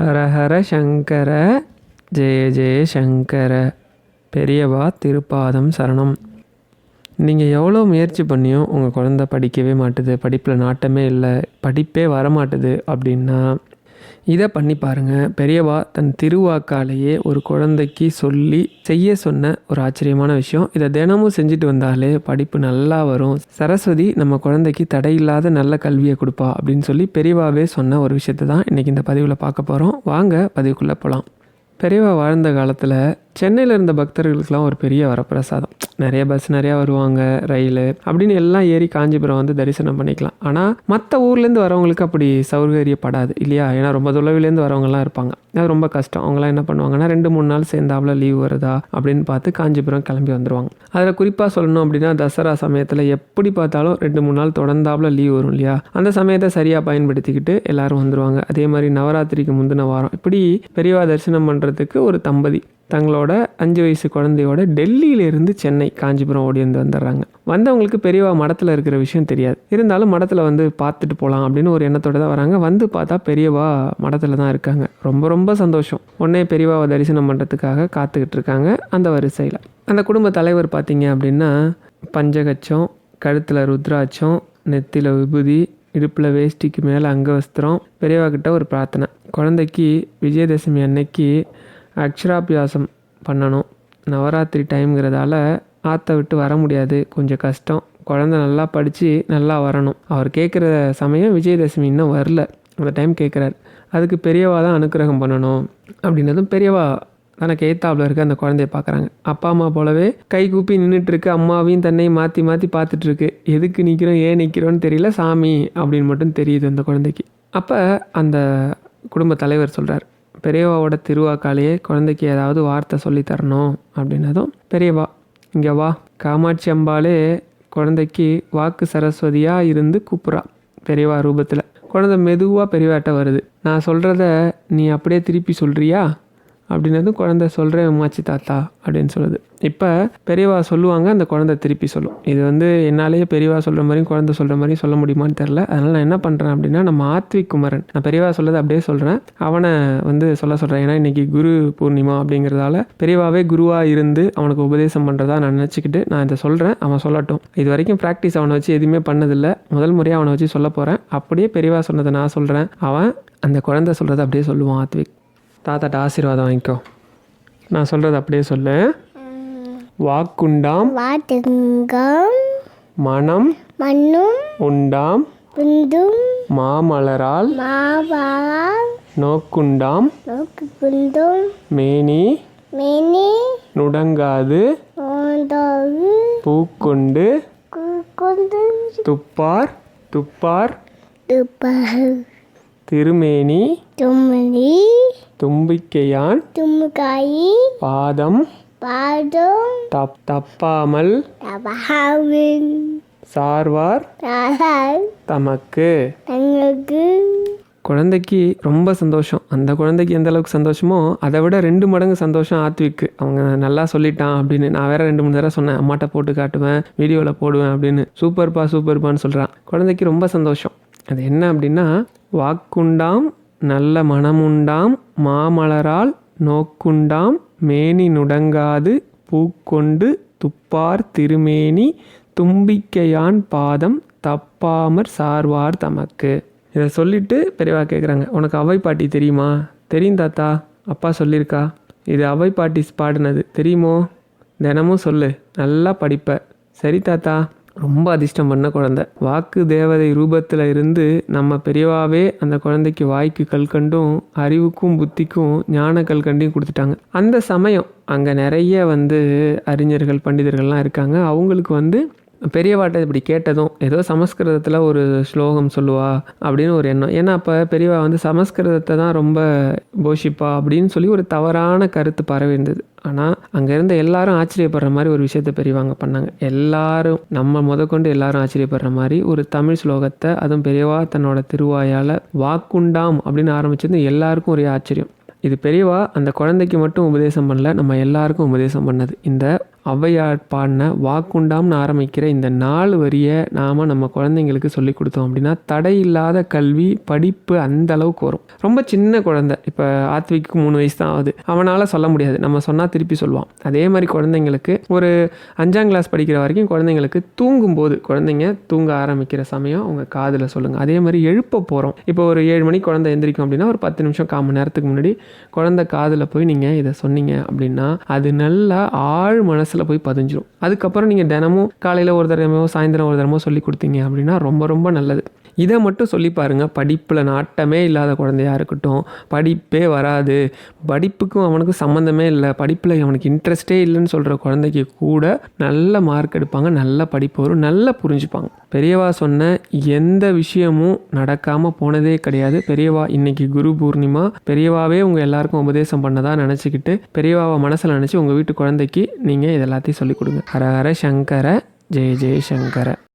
ஹர ஹர சங்கர ஜெய ஜெய சங்கர. பெரியவா திருப்பாதம் சரணம். நீங்கள் எவ்வளோ முயற்சி பண்ணியும் உங்கள் குழந்த படிக்கவே மாட்டுது படிப்பில் நாட்டமே இல்லை படிப்பே வரமாட்டுது அப்படின்னா இதை பண்ணி பாருங்கள் பெரியவா தன் திருவாக்காலேயே ஒரு குழந்தைக்கு சொல்லி செய்ய சொன்ன ஒரு ஆச்சரியமான விஷயம். இதை தினமும் செஞ்சுட்டு வந்தாலே படிப்பு நல்லா வரும். சரஸ்வதி நம்ம குழந்தைக்கு தடையில்லாத நல்ல கல்வியை கொடுப்பா அப்படின்னு சொல்லி பெரியவாவே சொன்ன ஒரு விஷயத்தை தான் இன்றைக்கி இந்த பதிவில் பார்க்க போகிறோம் வாங்க பதிவுக்குள்ளே போகலாம் பெரியவா வாழ்ந்த காலத்தில் சென்னையில் இருந்த பக்தர்களுக்கெல்லாம் ஒரு பெரிய வரப்பிரசாதம். நிறைய பஸ் நிறையா வருவாங்க ரயில் அப்படின்னு எல்லாம் ஏறி காஞ்சிபுரம் வந்து தரிசனம் பண்ணிக்கலாம். ஆனால் மற்ற ஊர்லேருந்து வரவங்களுக்கு அப்படி சௌகரியப்படாது இல்லையா? ஏன்னா ரொம்ப தொலைவிலேருந்து வரவங்கலாம் இருப்பாங்க. அது ரொம்ப கஷ்டம். அவங்களாம் என்ன பண்ணுவாங்கன்னா ரெண்டு மூணு நாள் சேர்ந்தாப்புல லீவ் வருதா அப்படின்னு பார்த்து காஞ்சிபுரம் கிளம்பி வந்துடுவாங்க அதில் குறிப்பாக சொல்லணும் அப்படின்னா தசரா சமயத்தில் எப்படி பார்த்தாலும் ரெண்டு மூணு நாள் தொடர்ந்தாப்புல லீவ் வரும் இல்லையா? அந்த சமயத்தை சரியாக பயன்படுத்திக்கிட்டு எல்லாரும் வந்துடுவாங்க அதே மாதிரி நவராத்திரிக்கு முந்தின வாரம் இப்படி பெரியவா தரிசனம் பண்ணுறதுக்கு ஒரு தம்பதி தங்களோட அஞ்சு வயசு குழந்தையோட டெல்லியிலேருந்து சென்னை காஞ்சிபுரம் ஓடி வந்து வந்துடுறாங்க. வந்தவங்களுக்கு பெரியவா மடத்தில் இருக்கிற விஷயம் தெரியாது. இருந்தாலும் மடத்தில் வந்து பார்த்துட்டு போகலாம் அப்படின்னு ஒரு எண்ணத்தோடு தான் வராங்க. வந்து பார்த்தா பெரியவா மடத்தில் தான் இருக்காங்க. ரொம்ப ரொம்ப சந்தோஷம். உடனே பெரியவாவை தரிசனம் பண்ணுறதுக்காக காத்துக்கிட்டு இருக்காங்க அந்த வரிசையில். அந்த குடும்ப தலைவர் பார்த்தீங்க அப்படின்னா பஞ்சகச்சம் கழுத்தில் ருத்ராட்சம் நெத்தியில் விபூதி இடுப்பில் வேஷ்டிக்கு மேலே அங்கவஸ்திரம் பெரியவா கிட்ட ஒரு பிரார்த்தனை. குழந்தைக்கு விஜயதசமி அன்னைக்கு அக்ஷராபியாசம் பண்ணணும். நவராத்திரி டைம்ங்கிறதால ஆற்ற விட்டு வர முடியாது. கொஞ்சம் கஷ்டம். குழந்த நல்லா படித்து நல்லா வரணும். அவர் கேட்குற சமயம் விஜயதசமி இன்னும் வரல. அந்த டைம் கேட்குறாரு அதுக்கு பெரியவா தான் அனுக்கிரகம் பண்ணணும். அப்படின்னதும் பெரியவா தனக்கு ஏத்தாப்புல இருக்க அந்த குழந்தைய பார்க்குறாங்க அப்பா அம்மா போலவே கை கூப்பி நின்றுட்டுருக்கு அம்மாவையும் தன்னையும் மாற்றி மாற்றி பார்த்துட்ருக்கு எதுக்கு நிற்கிறோம் ஏன் நிற்கிறோன்னு தெரியல. சாமி அப்படின்னு மட்டும் தெரியுது அந்த குழந்தைக்கு. அப்போ அந்த குடும்ப தலைவர் சொல்கிறார் பெரியவாவோட திருவாக்காலேயே குழந்தைக்கு ஏதாவது வார்த்தை சொல்லி தரணும் அப்படின்னதும் பெரியவா இங்கே வா. காமாட்சி அம்பாலே குழந்தைக்கு வாக்கு சரஸ்வதியாக இருந்து கூப்பிட்றா. பெரியவா ரூபத்தில். குழந்தை மெதுவாக பெரியவாட்ட வருது. நான் சொல்கிறத நீ அப்படியே திருப்பி சொல்கிறியா அப்படின்னதும் குழந்தை சொல்கிறேன் அம்மாச்சி தாத்தா அப்படின்னு சொல்லுது. இப்போ பெரியவா சொல்லுவாங்க அந்த குழந்தை திருப்பி சொல்லும். இது வந்து என்னாலேயே பெரியவா சொல்கிற மாதிரியும் குழந்தை சொல்கிற மாதிரியும் சொல்ல முடியுமான்னு தெரில அதனால் நான் என்ன பண்ணுறேன் அப்படின்னா நம்ம ஆத்விக் குமரன். நான் பெரியவா சொல்லதை அப்படியே சொல்கிறேன் அவனை வந்து சொல்ல சொல்கிறேன் ஏன்னா இன்றைக்கி குரு பூர்ணிமா அப்படிங்கிறதால பெரியவாவே குருவாக இருந்து அவனுக்கு உபதேசம் பண்ணுறதா நான் நினச்சிக்கிட்டு நான் இதை சொல்கிறேன் அவன் சொல்லட்டும். இது வரைக்கும் ப்ராக்டிஸ் அவனை வச்சு எதுவுமே பண்ணதில்லை. முதல் முறையாக அவனை வச்சு சொல்ல போகிறேன் அப்படியே பெரியவா சொன்னதை நான் சொல்கிறேன் அவன் அந்த குழந்தை சொல்கிறத அப்படியே சொல்லுவான் ஆத்விக். தாத்தாட்ட ஆசீர்வாதம் வாங்கிக்கோ. நான் சொல்கிறது அப்படியே சொல்லு. வாக்குண்டாம் வாட்டுங்கம் மனம் மண்ணும் உண்டாம் புந்தும் மாமலரால் மாவால் நோக்குண்டாம் நோக்கு புந்தும் மேனி மேனி நுடங்காது பூக்கொண்டு கொண்டு துப்பார் துப்பார் துப்பகு திருமேனி தும்மலி தும்பிக்கையான் தும்முகாயி பாதம் பாதம் தப் தப்பாமல் சார்வார் தமக்கு. தங்களுக்கு. குழந்தைக்கு ரொம்ப சந்தோஷம். அந்த குழந்தைக்கு எந்த அளவுக்கு சந்தோஷமோ அதை விட ரெண்டு மடங்கு சந்தோஷம் ஆத்விக்கு. அவங்க நல்லா சொல்லிட்டான் அப்படின்னு நான் வேற ரெண்டு மூணு தடவை சொன்னேன். அம்மாட்ட போட்டு காட்டுவேன் வீடியோவில் போடுவேன் அப்படின்னு. சூப்பர்ப்பா சூப்பர்ப்பான்னு சொல்கிறான் குழந்தைக்கு ரொம்ப சந்தோஷம். அது என்ன அப்படின்னா வாக்குண்டாம் நல்ல மனமுண்டாம் மாமலரால் நோக்குண்டாம் மேனி நுடங்காது பூக்கொண்டு துப்பார் திருமேனி தும்பிக்கையான் பாதம் தப்பாமற் சார்வார் தமக்கு. இதை சொல்லிட்டு பெரியவா கேட்குறாங்க உனக்கு அவை பாட்டி தெரியுமா? தெரியும் தாத்தா அப்பா சொல்லியிருக்கா இது அவை பாட்டி பாடினது தெரியுமோ? தினமும் சொல்லு நல்லா படிப்ப. சரி தாத்தா. ரொம்ப அதிர்ஷ்டம் பண்ண குழந்தை. வாக்கு தேவதை ரூபத்தில் இருந்து நம்ம பெரியவாவே அந்த குழந்தைக்கு வாய்க்கு கல்கண்டும் அறிவுக்கும் புத்திக்கும் ஞான கல்கண்டையும் கொடுத்துட்டாங்க. அந்த சமயம் அங்கே நிறைய வந்து அறிஞர்கள் பண்டிதர்கள்லாம் இருக்காங்க. அவங்களுக்கு வந்து பெரியவாட்ட இப்படி கேட்டதும் ஏதோ சமஸ்கிருதத்தில் ஒரு ஸ்லோகம் சொல்லுவா அப்படின்னு ஒரு எண்ணம். ஏன்னா அப்போ பெரியவா வந்து சமஸ்கிருதத்தை தான் ரொம்ப போஷிப்பா அப்படின்னு சொல்லி ஒரு தவறான கருத்து பரவி இருந்தது. ஆனால் அங்கே இருந்த எல்லாரும் ஆச்சரியப்படுற மாதிரி ஒரு விஷயத்த பெரியவாங்க பண்ணாங்க. எல்லாரும் நம்ம முதற்கொண்டு எல்லாரும் ஆச்சரியப்படுற மாதிரி ஒரு தமிழ் ஸ்லோகத்தை அதுவும் பெரியவா தன்னோட திருவாயால் வாக்குண்டாம் அப்படின்னு ஆரம்பிச்சது எல்லாருக்கும் ஒரே ஆச்சரியம். இது பெரியவா அந்த குழந்தைக்கு மட்டும் உபதேசம் பண்ணல நம்ம எல்லாருக்கும் உபதேசம் பண்ணது. இந்த ஔவையார் பாடின வாக்குண்டாம்னு ஆரம்பிக்கிற இந்த நாலு வரியை நாம் நம்ம குழந்தைங்களுக்கு சொல்லி கொடுத்தோம் அப்படின்னா தடை இல்லாத கல்வி படிப்பு அந்த அளவுக்கு வரும். ரொம்ப சின்ன குழந்தை. இப்போ ஆத்விக்கு மூணு வயசு தான் ஆகுது. அவனால் சொல்ல முடியாது. நம்ம சொன்னால் திருப்பி சொல்லுவான். அதே மாதிரி குழந்தைங்களுக்கு ஒரு அஞ்சாம் கிளாஸ் படிக்கிற வரைக்கும் குழந்தைங்களுக்கு தூங்கும்போது குழந்தைங்க தூங்க ஆரம்பிக்கிற சமயம் அவங்க காதில் சொல்லுங்கள் அதே மாதிரி எழுப்ப போகிறோம் இப்போ ஒரு ஏழு மணிக்கு குழந்தை எந்திரிக்கும் அப்படின்னா ஒரு பத்து நிமிஷம் கால் மணி நேரத்துக்கு முன்னாடி குழந்தை காதில் போய் நீங்கள் இதை சொன்னீங்க அப்படின்னா அது நல்லா ஆழ் மனசு மனசில் போய் பதிஞ்சிரும். அதுக்கப்புறம் நீங்கள் தினமும் காலையில் ஒரு தடவையோ சாயந்தரம் ஒரு தடவையோ சொல்லி கொடுத்தீங்க அப்படின்னா ரொம்ப ரொம்ப நல்லது. இதை மட்டும் சொல்லி பாருங்கள் படிப்பில் நாட்டமே இல்லாத குழந்தையா இருக்கட்டும். படிப்பே வராது. படிப்புக்கும் அவனுக்கும் சம்மந்தமே இல்லை. படிப்பில் அவனுக்கு இன்ட்ரெஸ்டே இல்லைன்னு சொல்கிற குழந்தைக்கு கூட நல்ல மார்க் எடுப்பாங்க. நல்ல படிப்பு வரும். நல்லா புரிஞ்சுப்பாங்க. பெரியவா சொன்ன எந்த விஷயமும் நடக்காமல் போனதே கிடையாது. பெரியவா இன்னைக்கு குரு பூர்ணிமா. பெரியவாவே உங்கள் எல்லாருக்கும் உபதேசம் பண்ணதா நினச்சிக்கிட்டு பெரியவாவை மனசில் நினச்சி உங்கள் வீட்டு குழந்தைக்கு நீங்கள் இது எல்லாத்தையும் சொல்லிக் கொடுங்க. ஹர ஹர சங்கர ஜெய ஜெய சங்கர.